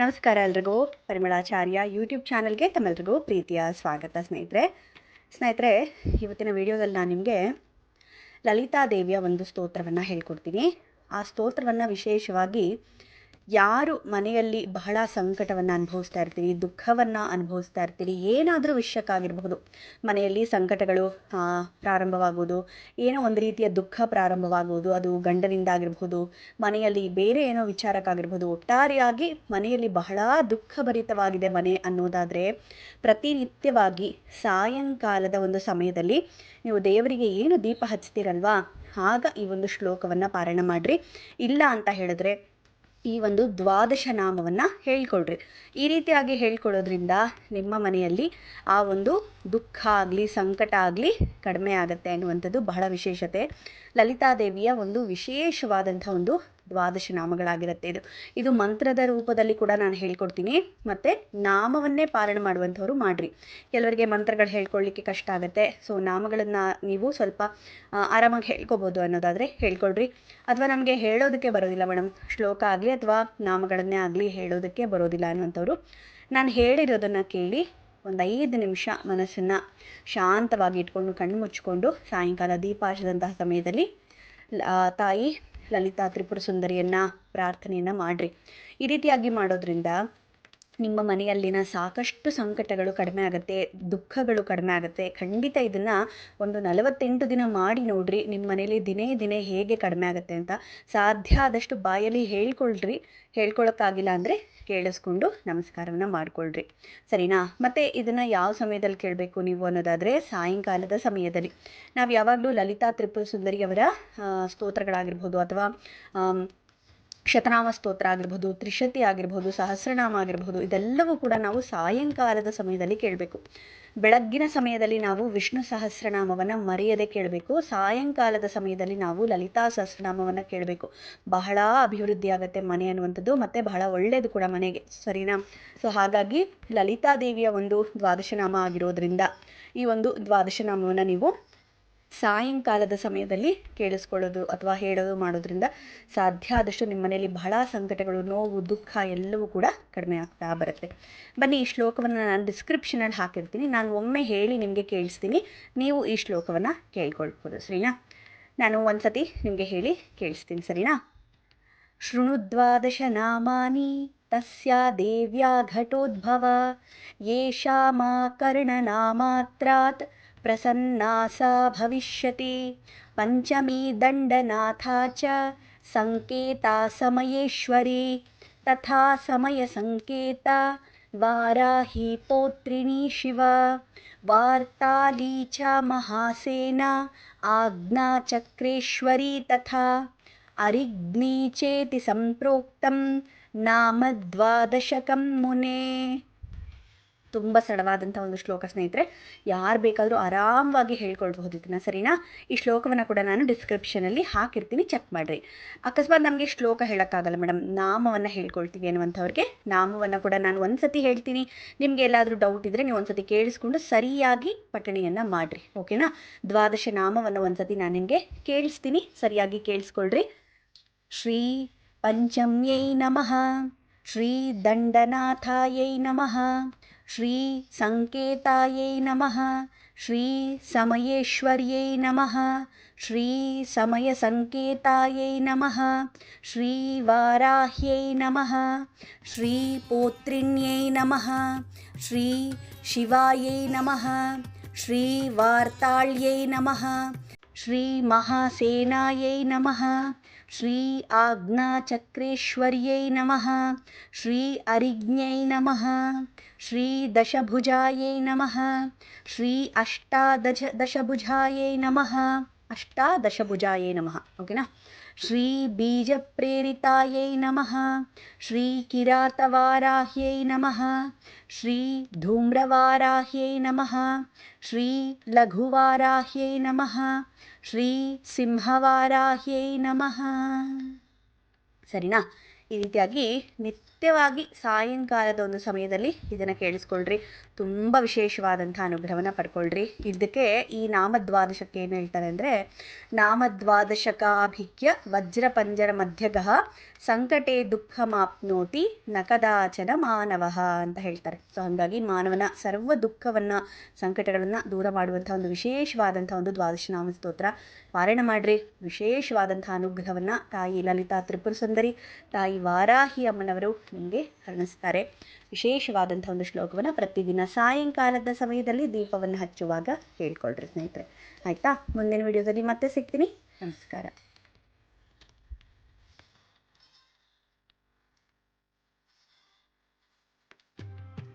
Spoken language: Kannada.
ನಮಸ್ಕಾರ ಎಲ್ರಿಗೂ. ಪರಿಮಳಾಚಾರ್ಯ ಯೂಟ್ಯೂಬ್ ಚಾನಲ್ಗೆ ತಮ್ಮೆಲ್ರಿಗೂ ಪ್ರೀತಿಯ ಸ್ವಾಗತ ಸ್ನೇಹಿತರೆ. ಸ್ನೇಹಿತರೆ, ಇವತ್ತಿನ ವಿಡಿಯೋದಲ್ಲಿ ನಾನು ನಿಮಗೆ ಲಲಿತಾ ದೇವಿಯ ಒಂದು ಸ್ತೋತ್ರವನ್ನು ಹೇಳ್ಕೊಡ್ತೀನಿ. ಆ ಸ್ತೋತ್ರವನ್ನು ವಿಶೇಷವಾಗಿ ಯಾರು ಮನೆಯಲ್ಲಿ ಬಹಳ ಸಂಕಟವನ್ನು ಅನುಭವಿಸ್ತಾ ಇರ್ತೀರಿ, ದುಃಖವನ್ನು ಅನುಭವಿಸ್ತಾ ಇರ್ತೀರಿ, ಏನಾದರೂ ವಿಷಯಕ್ಕಾಗಿರಬಹುದು. ಮನೆಯಲ್ಲಿ ಸಂಕಟಗಳು ಪ್ರಾರಂಭವಾಗುವುದು, ಏನೋ ಒಂದು ರೀತಿಯ ದುಃಖ ಪ್ರಾರಂಭವಾಗುವುದು, ಅದು ಗಂಡನಿಂದ ಆಗಿರಬಹುದು, ಮನೆಯಲ್ಲಿ ಬೇರೆ ಏನೋ ವಿಚಾರಕ್ಕಾಗಿರ್ಬೋದು ಒಟ್ಟಾರೆಯಾಗಿ ಮನೆಯಲ್ಲಿ ಬಹಳ ದುಃಖಭರಿತವಾಗಿದೆ ಮನೆ ಅನ್ನೋದಾದರೆ, ಪ್ರತಿನಿತ್ಯವಾಗಿ ಸಾಯಂಕಾಲದ ಒಂದು ಸಮಯದಲ್ಲಿ ನೀವು ದೇವರಿಗೆ ಏನು ದೀಪ ಹಚ್ತೀರಲ್ವಾ? ಆಗ ಈ ಒಂದು ಶ್ಲೋಕವನ್ನು ಪಾರಾಯಣ ಮಾಡಿರಿ. ಇಲ್ಲ ಅಂತ ಹೇಳಿದ್ರೆ ಈ ಒಂದು ದ್ವಾದಶ ನಾಮವನ್ನು ಹೇಳ್ಕೊಳ್ರಿ ಈ ರೀತಿಯಾಗಿ ಹೇಳ್ಕೊಳ್ಳೋದ್ರಿಂದ ನಿಮ್ಮ ಮನೆಯಲ್ಲಿ ಆ ಒಂದು ದುಃಖ ಆಗಲಿ, ಸಂಕಟ ಆಗಲಿ ಕಡಿಮೆ ಆಗುತ್ತೆ ಅನ್ನುವಂಥದ್ದು ಬಹಳ ವಿಶೇಷತೆ. ಲಲಿತಾದೇವಿಯ ಒಂದು ವಿಶೇಷವಾದಂಥ ಒಂದು ದ್ವಾದಶ ನಾಮಗಳಾಗಿರುತ್ತೆ ಇದು. ಇದು ಮಂತ್ರದ ರೂಪದಲ್ಲಿ ಕೂಡ ನಾನು ಹೇಳ್ಕೊಡ್ತೀನಿ. ಮತ್ತು ನಾಮವನ್ನೇ ಪಾಲನೆ ಮಾಡುವಂಥವ್ರು ಮಾಡಿರಿ. ಕೆಲವರಿಗೆ ಮಂತ್ರಗಳು ಹೇಳ್ಕೊಳ್ಳಿಕ್ಕೆ ಕಷ್ಟ ಆಗುತ್ತೆ. ಸೊ ನಾಮಗಳನ್ನು ನೀವು ಸ್ವಲ್ಪ ಆರಾಮಾಗಿ ಹೇಳ್ಕೊಬೋದು ಅನ್ನೋದಾದರೆ ಹೇಳ್ಕೊಳ್ರಿ ಅಥವಾ ನಮಗೆ ಹೇಳೋದಕ್ಕೆ ಬರೋದಿಲ್ಲ ಮೇಡಮ್. ಶ್ಲೋಕ ಆಗಲಿ ಅಥವಾ ನಾಮಗಳನ್ನೇ ಆಗಲಿ ಹೇಳೋದಕ್ಕೆ ಬರೋದಿಲ್ಲ ಅನ್ನುವಂಥವ್ರು. ನಾನು ಹೇಳಿರೋದನ್ನು ಕೇಳಿ ಒಂದು ಐದು ನಿಮಿಷ ಮನಸ್ಸನ್ನು ಶಾಂತವಾಗಿ ಇಟ್ಕೊಂಡು, ಕಣ್ಣು ಮುಚ್ಚಿಕೊಂಡು ಸಾಯಂಕಾಲ ದೀಪ ಸಮಯದಲ್ಲಿ ತಾಯಿ ಲಲಿತಾ ತ್ರಿಪುರ ಸುಂದರಿಯನ್ನು ಪ್ರಾರ್ಥನೆಯನ್ನು ಮಾಡಿರಿ. ಈ ರೀತಿಯಾಗಿ ಮಾಡೋದ್ರಿಂದ ನಿಮ್ಮ ಮನೆಯಲ್ಲಿನ ಸಾಕಷ್ಟು ಸಂಕಟಗಳು ಕಡಿಮೆ ಆಗುತ್ತೆ ದುಃಖಗಳು ಕಡಿಮೆ ಆಗುತ್ತೆ. ಖಂಡಿತ ಇದನ್ನು ಒಂದು ನಲವತ್ತೆಂಟು ದಿನ ಮಾಡಿ ನೋಡ್ರಿ ನಿಮ್ಮ ಮನೇಲಿ ದಿನೇ ದಿನೇ ಹೇಗೆ ಕಡಿಮೆ ಆಗುತ್ತೆ ಅಂತ. ಸಾಧ್ಯ ಆದಷ್ಟು ಬಾಯಲ್ಲಿ ಹೇಳ್ಕೊಳ್ರಿ ಹೇಳ್ಕೊಳಕ್ಕಾಗಿಲ್ಲ ಅಂದರೆ ಕೇಳಿಸ್ಕೊಂಡು ನಮಸ್ಕಾರವನ್ನು ಮಾಡ್ಕೊಳ್ರಿ. ಸರಿನಾ? ಮತ್ತು ಇದನ್ನು ಯಾವ ಸಮಯದಲ್ಲಿ ಕೇಳಬೇಕು ನೀವು ಅನ್ನೋದಾದರೆ ಸಾಯಂಕಾಲದ ಸಮಯದಲ್ಲಿ. ನಾವು ಯಾವಾಗಲೂ ಲಲಿತಾ ತ್ರಿಪುರ ಸುಂದರಿಯವರ ಆ, ಸ್ತೋತ್ರಗಳಾಗಿರ್ಬೋದು ಅಥವಾ ಶತನಾಮ ಸ್ತೋತ್ರ ಆಗಿರ್ಬೋದು, ತ್ರಿಶತಿ ಆಗಿರ್ಬೋದು, ಸಹಸ್ರನಾಮ ಆಗಿರ್ಬೋದು, ಇದೆಲ್ಲವೂ ಕೂಡ ನಾವು ಸಾಯಂಕಾಲದ ಸಮಯದಲ್ಲಿ ಕೇಳಬೇಕು. ಬೆಳಗ್ಗಿನ ಸಮಯದಲ್ಲಿ ನಾವು ವಿಷ್ಣು ಸಹಸ್ರನಾಮವನ್ನು ಮರೆಯದೆ ಕೇಳಬೇಕು. ಸಾಯಂಕಾಲದ ಸಮಯದಲ್ಲಿ ನಾವು ಲಲಿತಾ ಸಹಸ್ರನಾಮವನ್ನು ಕೇಳಬೇಕು. ಬಹಳ ಅಭಿವೃದ್ಧಿ ಆಗುತ್ತೆ ಮನೆ ಅನ್ನುವಂಥದ್ದು ಮತ್ತು ಬಹಳ ಒಳ್ಳೆಯದು ಕೂಡ ಮನೆಗೆ, ಸರಿನಾ? ಸೊ ಹಾಗಾಗಿ ಲಲಿತಾ ದೇವಿಯ ಒಂದು ದ್ವಾದಶನಾಮ ಆಗಿರೋದ್ರಿಂದ ಈ ಒಂದು ದ್ವಾದಶನಾಮವನ್ನು ನೀವು ಸಾಯಂಕಾಲದ ಸಮಯದಲ್ಲಿ ಕೇಳಿಸ್ಕೊಳ್ಳೋದು ಅಥವಾ ಹೇಳೋದು ಮಾಡೋದ್ರಿಂದ ಸಾಧ್ಯ ಆದಷ್ಟು ನಿಮ್ಮ ಮನೆಯಲ್ಲಿ ಬಹಳ ಸಂಕಟಗಳು, ನೋವು, ದುಃಖ ಎಲ್ಲವೂ ಕೂಡ ಕಡಿಮೆ ಆಗ್ತಾ ಬರುತ್ತೆ. ಬನ್ನಿ, ಈ ಶ್ಲೋಕವನ್ನು ನಾನು ಡಿಸ್ಕ್ರಿಪ್ಷನಲ್ಲಿ ಹಾಕಿರ್ತೀನಿ. ನಾನು ಒಮ್ಮೆ ಹೇಳಿ ನಿಮಗೆ ಕೇಳಿಸ್ತೀನಿ. ನೀವು ಈ ಶ್ಲೋಕವನ್ನು ಕೇಳ್ಕೊಳ್ಬೋದು, ಸರಿನಾ? ನಾನು ಒಂದು ಸತಿ ನಿಮಗೆ ಹೇಳಿ ಕೇಳಿಸ್ತೀನಿ, ಸರಿನಾ? ಶೃಣುದ್ವಾದಶ ನಾಮಾನಿ ತಸ್ಯಾ ದೇವ್ಯಾ ಘಟೋದ್ಭವ ಯೇಷಾಮಾ ಕರ್ಣನಾಮಾತ್ರಾತ್ प्रसन्ना सा भविष्यति। पञ्चमी दण्डनाथा च सङ्केता समयेश्वरी। तथा समयसङ्केता वाराही पौत्रिणी शिवा। वार्ताली च महासेना आज्ञाचक्रेश्वरी तथा अरिग्नी चेति सम्प्रोक्तं नाम द्वादशकं मुने। ತುಂಬ ಸರಳವಾದಂಥ ಒಂದು ಶ್ಲೋಕ ಸ್ನೇಹಿತರೆ, ಯಾರು ಬೇಕಾದರೂ ಆರಾಮವಾಗಿ ಹೇಳ್ಕೊಳ್ಬಹುದು ಇದನ್ನು, ಸರಿನಾ? ಈ ಶ್ಲೋಕವನ್ನು ಕೂಡ ನಾನು ಡಿಸ್ಕ್ರಿಪ್ಷನಲ್ಲಿ ಹಾಕಿರ್ತೀನಿ ಚೆಕ್ ಮಾಡಿರಿ. ಅಕಸ್ಮಾತ್ ನಮಗೆ ಶ್ಲೋಕ ಹೇಳೋಕ್ಕಾಗಲ್ಲ ಮೇಡಮ್ ನಾಮವನ್ನು ಹೇಳ್ಕೊಳ್ತೀವಿ ಅನ್ನುವಂಥವ್ರಿಗೆ, ನಾಮವನ್ನು ಕೂಡ ನಾನು ಒಂದು ಸತಿ ಹೇಳ್ತೀನಿ. ನಿಮಗೆ ಎಲ್ಲಾದರೂ ಡೌಟ್ ಇದ್ದರೆ ನೀವು ಒಂದ್ಸತಿ ಕೇಳಿಸ್ಕೊಂಡು ಸರಿಯಾಗಿ ಪಠಣೆಯನ್ನು ಮಾಡಿರಿ, ಓಕೆನಾ? ದ್ವಾದಶ ನಾಮವನ್ನು ಒಂದ್ಸತಿ ನಾನು ನಿಮಗೆ ಕೇಳಿಸ್ತೀನಿ, ಸರಿಯಾಗಿ ಕೇಳಿಸ್ಕೊಳ್ರಿ. ಶ್ರೀ ಪಂಚಮ್ಯೈ ನಮಃ, ಶ್ರೀ ದಂಡನಾಥಾಯೈ ನಮಃ. श्रीसङ्केतायै नमः श्रीसमयेश्वर्यै नमः श्रीसमयसङ्केतायै नमः श्रीवाराह्यै नमः श्रीपोत्रिण्यै नमः श्रीशिवायै नमः श्रीवार्ताल्यै नमः ಪೋತ್ರಿಣ್ಯೈ ನಮಃ ಶ್ರೀ ಶಿವಾಯೈ ನಮಃ ಶ್ರೀ ವಾರ್ತಾಳ್ಯೈ ನಮಃ ಶ್ರೀ ಮಹಾಸೇನಾಯೈ ನಮಃ ಶ್ರೀ ಆಜ್ಞಾಚಕ್ರೇಶ್ವರ್ಯೈ ನಮಃ ಶ್ರೀ ಅರಿಜ್ಞೈ ನಮಃ ಶ್ರೀ ದಶಭುಜಾಯೈ ನಮಃ ಶ್ರೀ ಅಷ್ಟಾದಶ ದಶಭುಜಾಯೈ ನಮಃ ಅಷ್ಟಾದಶಭುಜಾಯೈ ನಮಃ ಓಕೆನಾ ಶ್ರೀ ಬೀಜಪ್ರೇರಿತಾಯೈ ನಮಃ ಶ್ರೀ ಕಿರಾತವಾರಾಹ್ಯೈ ನಮಃ ಶ್ರೀ ಧೂಮ್ರವಾರಾಹ್ಯೈ ನಮಃ ಶ್ರೀ ಲಘುವಾರಾಹ್ಯೈ ನಮಃ ಶ್ರೀ ಸಿಂಹವಾರಾಹ್ಯೈ ನಮಃ ಸರಿನಾ ಈ ರೀತಿಯಾಗಿ ನಿತ್ಯವಾಗಿ ಸಾಯಂಕಾಲದ ಒಂದು ಸಮಯದಲ್ಲಿ ಇದನ್ನು ಕೇಳಿಸ್ಕೊಳ್ರಿ. ತುಂಬ ವಿಶೇಷವಾದಂಥ ಅನುಗ್ರಹವನ್ನು ಪಡ್ಕೊಳ್ರಿ. ಇದಕ್ಕೆ ಈ ನಾಮದ್ವಾದಶಕ್ಕೆ ಏನು ಹೇಳ್ತಾರೆ ಅಂದರೆ, ನಾಮದ್ವಾದಶಕಾಭಿಕ್ಯ ವಜ್ರಪಂಜರ ಮಧ್ಯಗಃ ಸಂಕಟೆ ದುಃಖ ಮಾಪ್ನೋತಿ ನಕದಾಚನ ಮಾನವಃ ಅಂತ ಹೇಳ್ತಾರೆ. ಸೊ ಹಾಗಾಗಿ ಮಾನವನ ಸರ್ವ ದುಃಖವನ್ನು, ಸಂಕಟಗಳನ್ನು ದೂರ ಮಾಡುವಂಥ ಒಂದು ವಿಶೇಷವಾದಂಥ ಒಂದು ದ್ವಾದಶ ನಾಮ ಸ್ತೋತ್ರ. ಪಾರಾಯಣ ಮಾಡಿರಿ. ವಿಶೇಷವಾದಂಥ ಅನುಗ್ರಹವನ್ನು ತಾಯಿ ಲಲಿತಾ ತ್ರಿಪುರ ಸುಂದರಿ ತಾಯಿ ವಾರಾಹಿ ಅಮ್ಮನವರು ನಿಮಗೆ ಕರುಣಿಸ್ತಾರೆ ವಿಶೇಷವಾದಂಥ ಒಂದು ಶ್ಲೋಕವನ್ನು ಪ್ರತಿದಿನ ಸಾಯಂಕಾಲದ ಸಮಯದಲ್ಲಿ ದೀಪವನ್ನು ಹಚ್ಚುವಾಗ ಹೇಳ್ಕೊಳ್ರಿ ಸ್ನೇಹಿತರೆ. ಆಯಿತಾ? ಮುಂದಿನ ವಿಡಿಯೋದಲ್ಲಿ ಮತ್ತೆ ಸಿಗ್ತೀನಿ. ನಮಸ್ಕಾರ.